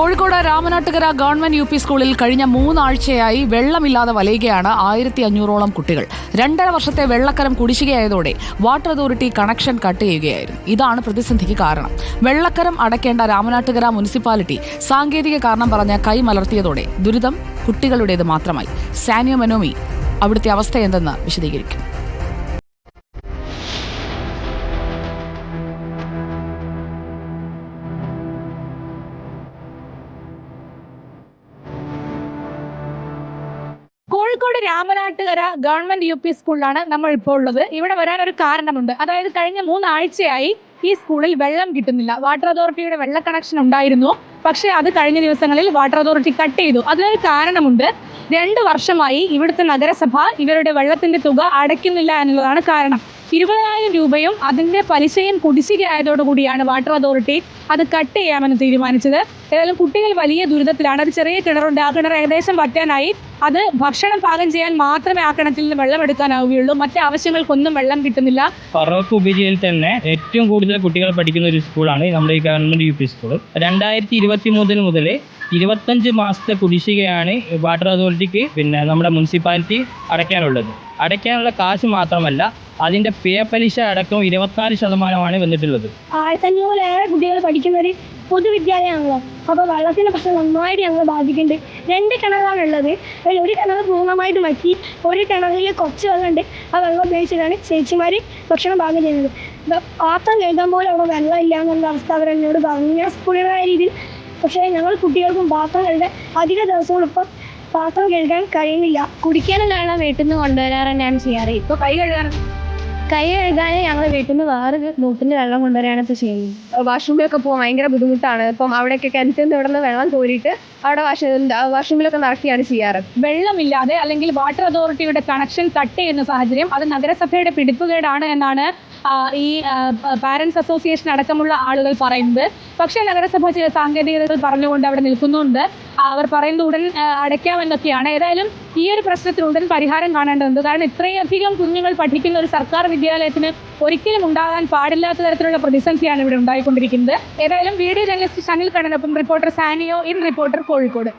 Kozhikode Ramanattukara government U P സ്കൂളിൽ കഴിഞ്ഞ മൂന്നാഴ്ചയായി വെള്ളമില്ലാതെ വലയുകയാണ് ആയിരത്തി അഞ്ഞൂറോളം കുട്ടികൾ. രണ്ടര വർഷത്തെ വെള്ളക്കരം കുടിശ്ശികയായതോടെ വാട്ടർ അതോറിറ്റി കണക്ഷൻ കട്ട് ചെയ്യുകയായിരുന്നു. ഇതാണ് പ്രതിസന്ധിക്ക് കാരണം. വെള്ളക്കരം അടയ്ക്കേണ്ട രാമനാട്ടുകര മുനിസിപ്പാലിറ്റി സാങ്കേതിക കാരണം പറഞ്ഞ് കൈമലർത്തിയതോടെ ദുരിതം കുട്ടികളുടേത് മാത്രമായി. സാനിയോ മനോമി അവിടുത്തെ അവസ്ഥ എന്തെന്ന് വിശദീകരിക്കും. Kozhikode Ramanattukara government U P സ്കൂളിലാണ് നമ്മൾ ഇപ്പോൾ ഉള്ളത്. ഇവിടെ വരാൻ ഒരു കാരണമുണ്ട്. അതായത് കഴിഞ്ഞ മൂന്നാഴ്ചയായി ഈ സ്കൂളിൽ വെള്ളം കിട്ടുന്നില്ല. വാട്ടർ അതോറിറ്റിയുടെ വെള്ള കണക്ഷൻ ഉണ്ടായിരുന്നു. പക്ഷേ അത് കഴിഞ്ഞ ദിവസങ്ങളിൽ വാട്ടർ അതോറിറ്റി കട്ട് ചെയ്തു. അതിനൊരു കാരണമുണ്ട്. രണ്ട് വർഷമായി ഇവിടുത്തെ നഗരസഭ ഇവരുടെ വെള്ളത്തിന്റെ തുക അടയ്ക്കുന്നില്ല എന്നുള്ളതാണ് കാരണം. ഇരുപതിനായിരം രൂപയും അതിന്റെ പലിശയും കുടിശ്ശികയായതോടുകൂടിയാണ് വാട്ടർ അതോറിറ്റി അത് കട്ട് ചെയ്യാമെന്ന് തീരുമാനിച്ചത്. ഏതായാലും കുട്ടികൾ വലിയ ദുരിതത്തിലാണ്. ഒരു ചെറിയ കിണറുണ്ട്. ആ കിണർ ഏകദേശം വറ്റാനായി. അത് ഭക്ഷണം പാകം ചെയ്യാൻ മാത്രമേ ആ കിണറ്റിൽ നിന്ന് വെള്ളം എടുക്കാനാവുകയുള്ളൂ. മറ്റ് ആവശ്യങ്ങൾക്കൊന്നും വെള്ളം കിട്ടുന്നില്ല. ഫറോക്ക് ഉപജിയിൽ തന്നെ ഏറ്റവും കൂടുതൽ കുട്ടികൾ പഠിക്കുന്ന ഒരു സ്കൂളാണ് നമ്മുടെ ഈ ഗവൺമെന്റ് യു പി സ്കൂൾ. രണ്ടായിരത്തി ഇരുപത്തി മൂന്നിന് മുതൽ ഇരുപത്തഞ്ച് മാസത്തെ കുടിശ്ശികയാണ് വാട്ടർ അതോറിറ്റിക്ക് പിന്നെ നമ്മുടെ മുനിസിപ്പാലിറ്റി അടയ്ക്കാനുള്ളത്. അടയ്ക്കാനുള്ള കാശ് മാത്രമല്ല അതിന്റെ പേ പലിശ അടക്കം ഇരുപത്തിനാല് ശതമാനമാണ് വന്നിട്ടുള്ളത്. ആയിരത്തഞ്ഞൂറിലേറെ കുട്ടികൾ പഠിക്കുന്ന ഒരു പൊതുവിദ്യാലയമാണല്ലോ. അപ്പോൾ വെള്ളത്തിന്റെ പ്രശ്നം നന്നായിട്ട് ഞങ്ങൾ ബാധിക്കുന്നുണ്ട്. രണ്ട് കിണറാണുള്ളത് അതിൽ ഒരു കിണർ പൂർണമായിട്ട് വറ്റി ഒരു കിണറിൽ കുറച്ച് വെള്ളമുണ്ട്. ആ വെള്ളം ഉപയോഗിച്ചിട്ടാണ് ചേച്ചിമാർ ഭക്ഷണം പാകം ചെയ്യുന്നത്. പാത്രം കഴുകാൻ പോലും അവിടെ വെള്ളം ഇല്ല എന്നുള്ള അവസ്ഥ അവർ എന്നോട് പറഞ്ഞു സ്കൂളിലായ രീതിയിൽ പക്ഷേ ഞങ്ങൾ കുട്ടികൾക്കും പാത്രം കഴുകാൻ അധിക ദിവസങ്ങളും ഇപ്പം പാത്രം കഴുകാൻ കഴിയുന്നില്ല. കുടിക്കാനുള്ള വെള്ളം വീട്ടിൽ നിന്ന് കൊണ്ടുവരാറാണ് ഞാൻ ചെയ്യാറ്. ഇപ്പൊ കൈ കഴുകാൻ കൈ കഴുകാൻ ഞങ്ങൾ വീട്ടിൽ നിന്ന് വേറെ ബോട്ടിൽ വെള്ളം കൊണ്ടുവരാണ് ഇപ്പൊ ചെയ്യുന്നത്. വാഷ്റൂമിലൊക്കെ പോകാൻ ഭയങ്കര ബുദ്ധിമുട്ടാണ്. ഇപ്പം അവിടെയൊക്കെ കിണറ്റിൽ നിന്ന് ഇവിടെ നിന്ന് വെള്ളം കോരിയിട്ട് അവിടെ വാഷ് വാഷ്റൂമിലൊക്കെ നടത്തിയാണ് ചെയ്യാറ്. വെള്ളമില്ലാതെ അല്ലെങ്കിൽ വാട്ടർ അതോറിറ്റിയുടെ കണക്ഷൻ കട്ട് ചെയ്യുന്ന സാഹചര്യം അത് നഗരസഭയുടെ പിടിപ്പുകേടാണ് എന്നാണ് ഈ പാരന്റ്സ് അസോസിയേഷൻ അടക്കമുള്ള ആളുകൾ പറയുന്നത്. പക്ഷേ നഗരസഭ ചില സാങ്കേതികതകൾ പറഞ്ഞുകൊണ്ട് അവിടെ നിൽക്കുന്നുണ്ട്. അവർ പറയുന്നത് ഉടൻ അടയ്ക്കാമെന്നൊക്കെയാണ് ഏതായാലും ഈ ഒരു പ്രശ്നത്തിന് ഉടൻ പരിഹാരം കാണേണ്ടതുണ്ട്. കാരണം ഇത്രയധികം കുഞ്ഞുങ്ങൾ പഠിക്കുന്ന ഒരു സർക്കാർ വിദ്യാലയത്തിന് ഒരിക്കലും ഉണ്ടാകാൻ പാടില്ലാത്ത തരത്തിലുള്ള പ്രതിസന്ധിയാണ് ഇവിടെ ഉണ്ടായിക്കൊണ്ടിരിക്കുന്നത്. ഏതായാലും video journalist Shanil കണ്ണനൊപ്പം reporter Saniyo in reporter Kozhikode.